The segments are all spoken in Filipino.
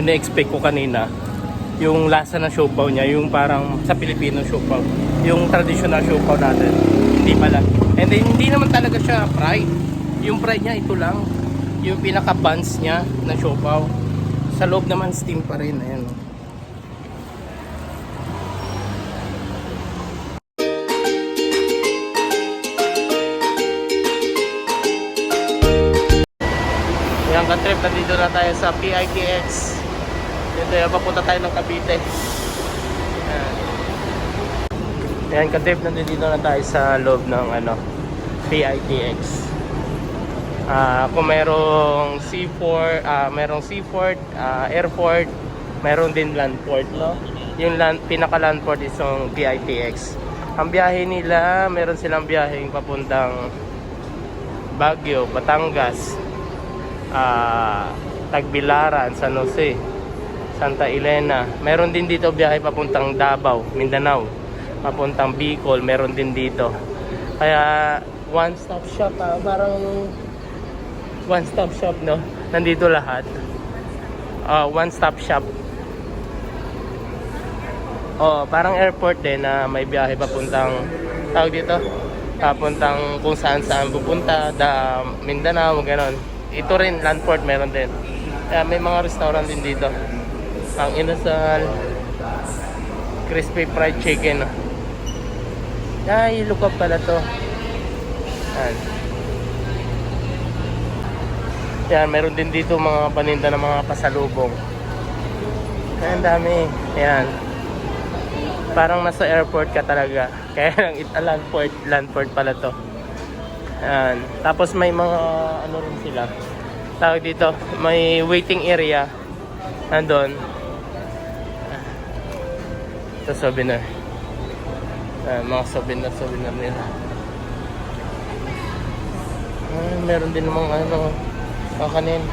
ina-expect ko kanina, yung lasa ng siopaw niya, yung parang sa Pilipino siopaw, yung traditional siopaw natin. Hindi pala. And then, hindi naman talaga siya fried. Yung fried niya, ito lang. Yung pinaka-buns niya na siopaw. Sa loob naman, steam pa rin. Ayan. oh. Yan ka trip, nandito na tayo sa PITX. Dito yung papunta tayo ng Cavite. Yan. Yan ka trip, nandito na tayo sa loob ng ano, PITX. Ah, kung merong seaport, ah merong seaport, ah, airport, meron din landport, no? Yung land, pinaka landport is yung PITX. Ang biyahe nila, meron silang biyaheng papuntang Baguio, Batangas, ah Tagbilaran, San Jose, Santa Elena. Meron din dito biyahe papuntang Davao, Mindanao. Papuntang Bicol, meron din dito. Kaya one stop shop, ah, parang one stop shop, no? Nandito lahat. Ah, one stop shop. Oh, parang airport din na may biyahe papuntang tawag dito. Papuntang kung saan saan pupunta, da Mindanao, ganon. Ito rin landport meron din. Kaya may mga restaurant din dito. Ang inasal, crispy fried chicken. Ay, look up pala to. Yan. Yan, meron din dito mga paninda ng mga pasalubong. Ang dami. Yan. Parang nasa airport ka talaga. Kaya lang it a landport, landport pala to. Yan. Tapos may mga ano rin sila. Tawag dito, may waiting area. Nandun. Ito souvenir. Yan, mga souvenir, souvenir nila. Ah, meron din mga ano, kakanin.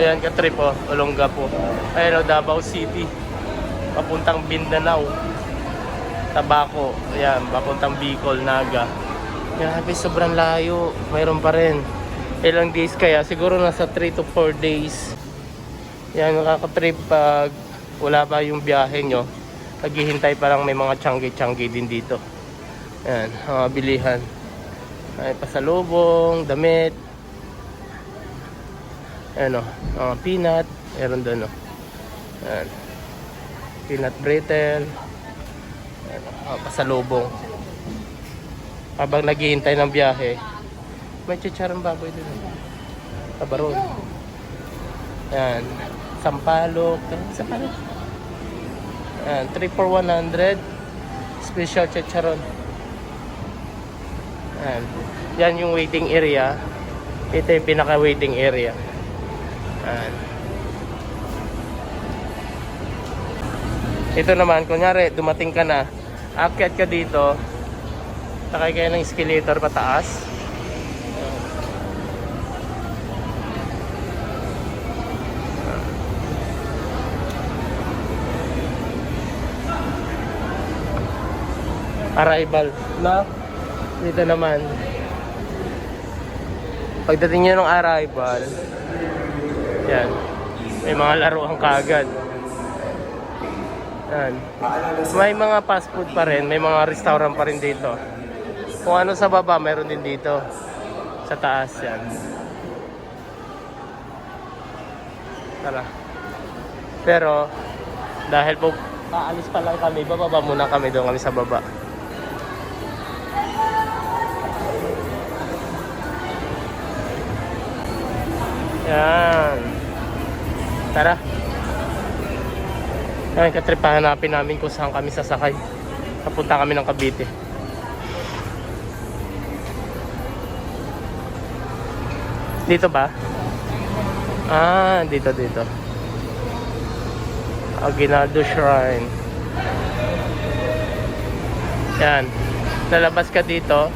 Ayan, katrip po, Olongga po. Ayan o, Davao City. Papuntang Mindanao. Tabaco. Ayan, papuntang Bicol, Naga. Grabe, sobrang layo. Mayroon pa rin. Ilang days kaya? Siguro nasa 3 to 4 days. Yan, nakaka-trip pag wala pa yung biyahe nyo. Naghihintay pa lang may mga tiyanggi-tiyanggi din dito. Yan, mga bilihan. Ay, pasalubong, damit. Ayan o, mga peanut. Meron doon o. Ayan. Peanut brittle. Ayan, o, pasalubong. Habang naghihintay ng biyahe, may chicharang baboy doon. Tabaron. Ayan. Sampalok. Sampalok. Ayan. 3 for 100. Special chicharon. Ayan. Yan yung waiting area. Ito yung pinaka-waiting area. Ayan. Ito naman, kunyari, dumating ka na, akyat ka dito, sakay kayo ng escalator pataas. Arrival na? Dito naman. Pagdating nyo ng arrival yan. May mga laruan kaagad yan. May mga fast food pa rin. May mga restaurant pa rin dito. Kung ano sa baba meron din dito. Sa taas yan. Tara. Pero dahil po aalis pa lang kami bababa muna kami doon kami sa baba Yan. Tara. Yan, katripahan hanapin namin kung saan kami sasakay. Papunta kami ng Cavite. Dito ba? Ah, dito, dito. Aguinaldo Shrine. Yan. Lalabas ka dito.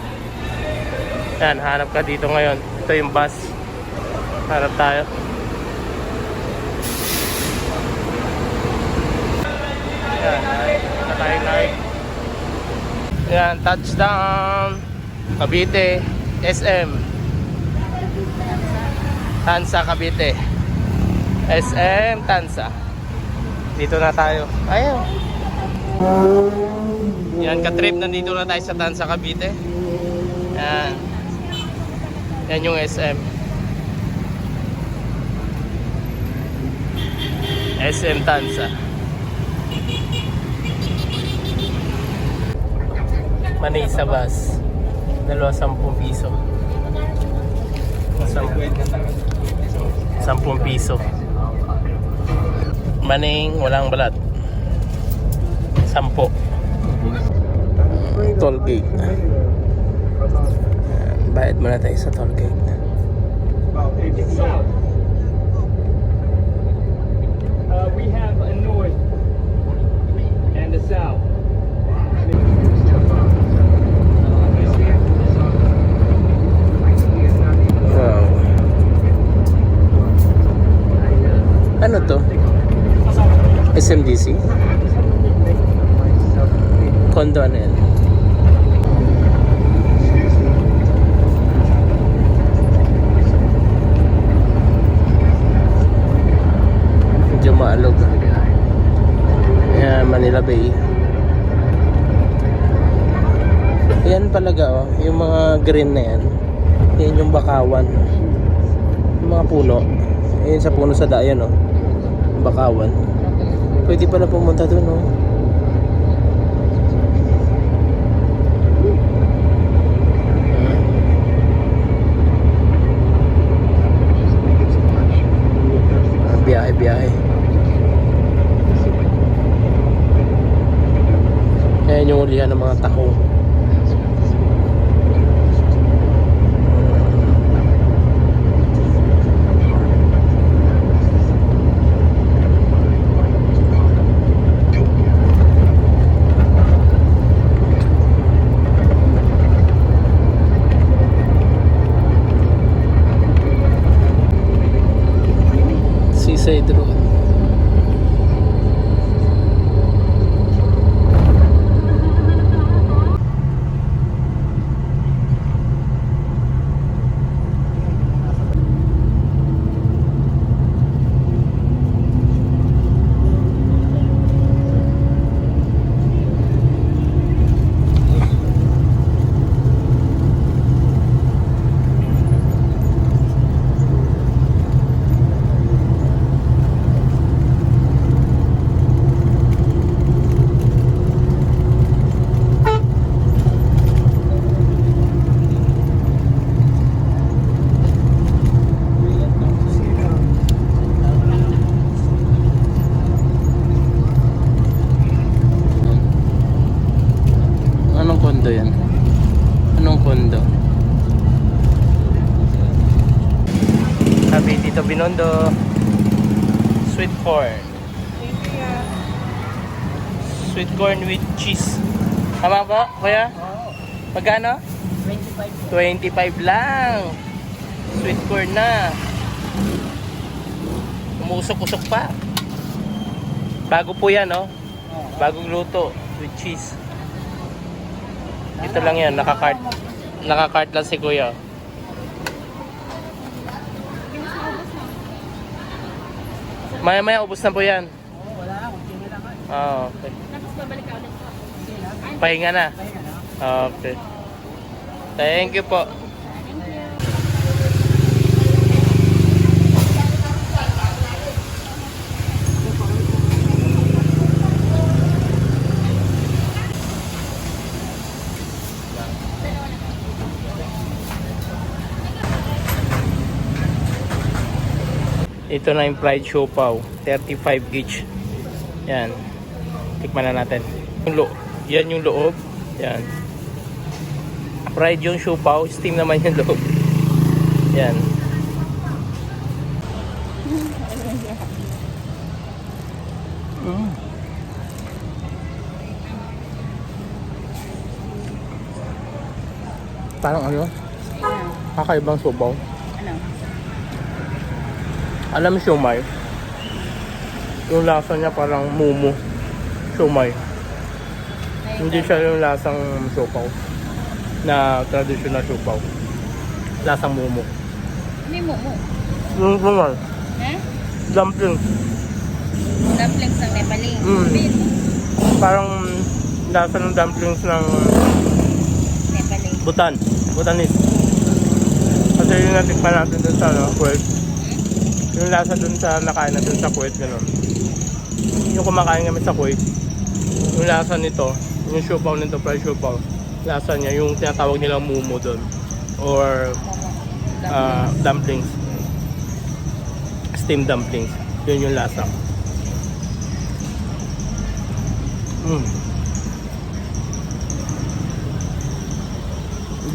Yan, hanap ka dito ngayon. Ito yung bus. Harap tayo. Yan, na tayo live. Yan, touchdown. Cavite, SM. Tansa, Cavite. SM Tansa. Dito na tayo. Ayun. Yan, ka-trip. Nandito na tayo sa Tansa, Cavite. Yan. Yan yung SM. SM Tansa. Manisa bus. Dalawa sampung piso. Sampung, sampung piso. Maning walang balat. Sampo. Toll gate. Bayad muna tayo sa toll gate. Uh, we have a north and a south. Wow. Ano to? SMDC? Kondo ano yan? Manila Bay. Yan palaga oh, yung mga green na yan. Yan yung bakawan. Yung mga puno. Ayun sa puno sa dayan oh. Bakawan. Pwede pala pumunta doon oh. Ah, Biyahe, biyahe. Ayan yung ulihan ng mga tahong. Dito Binondo. Sweet corn. Sweet corn with cheese. Tama ba, kuya? Magkano? 25 25 lang. Sweet corn na. Umusok-usok pa. Bago po yan, no? Bagong luto with cheese. Ito lang yan, nakakart. Nakakart lang si kuya. Maya maya ubos na po yan. Ah, okay. Tapos babalik ka ulit po. Pahinga na. Ah, Okay. Thank you po. Ito na yung fried siopaw. 35 each. Yan. Tikman na natin. Yung lo yan yung loob. Yan. Fried yung siopaw. Steam naman yung loob. Yan. Mm. Parang ano? Kakaibang subaw. Ano? Alam mo siomay? Yung lasa niya parang mumu. Siomay. Hindi siya yung lasang siopaw. Na traditional siopaw. Lasang mumu. Yung momo? Yung kumal. Eh? Dumpling. Dumplings ng Nepali. Mm. Parang lasa ng dumplings ng Nepali. Butan. Butanis. Kasi yung natikpan natin dun sa ano, Kuwait. Yung lasa dun sa nakain na dun sa Kuwait, gano'n. Yung kumakain kami sa Kuwait, yung lasa nito, yung siopaw nito, fried siopaw, lasa niya, yung tinatawag nilang mumu dun. Or ah, dumplings. Steamed dumplings. Yun yung lasa. Mm.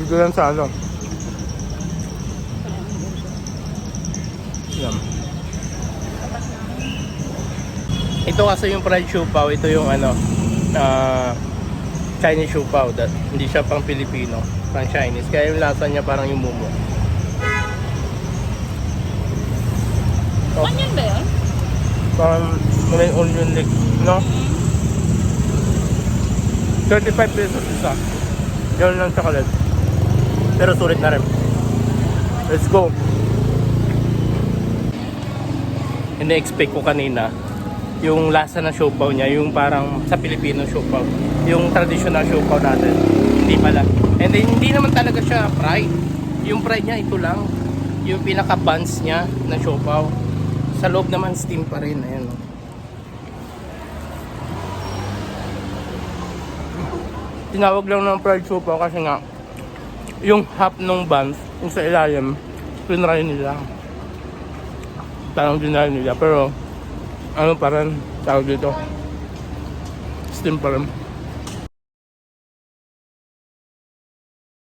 Dito lang sa ano. Yan. Ito kasi yung fried siopaw, ito yung ano, ah, Chinese siopaw. That, hindi siya pang Filipino, pang Chinese. Kaya yung lasa niya parang yung mumo. Oh, Onion ba yun? parang may onion leek, no? 35 pesos isa. Yun lang sa kalit. Pero sulit na rin. Let's go. Ina-expect ko kanina yung lasa ng siopaw niya, yung parang sa Pilipino siopaw. Yung traditional siopaw natin. Hindi pala. And then, hindi naman talaga siya fried. Yung fried niya, ito lang. Yung pinaka-buns niya na siopaw. Sa loob naman, steam pa rin. Ayan. oh. Tinawag lang ng fried siopaw kasi nga, yung half ng buns, yung sa ilalim, pinry nila. Parang dinry nila. Pero, ano pa rin, tawag dito, steam pa rin.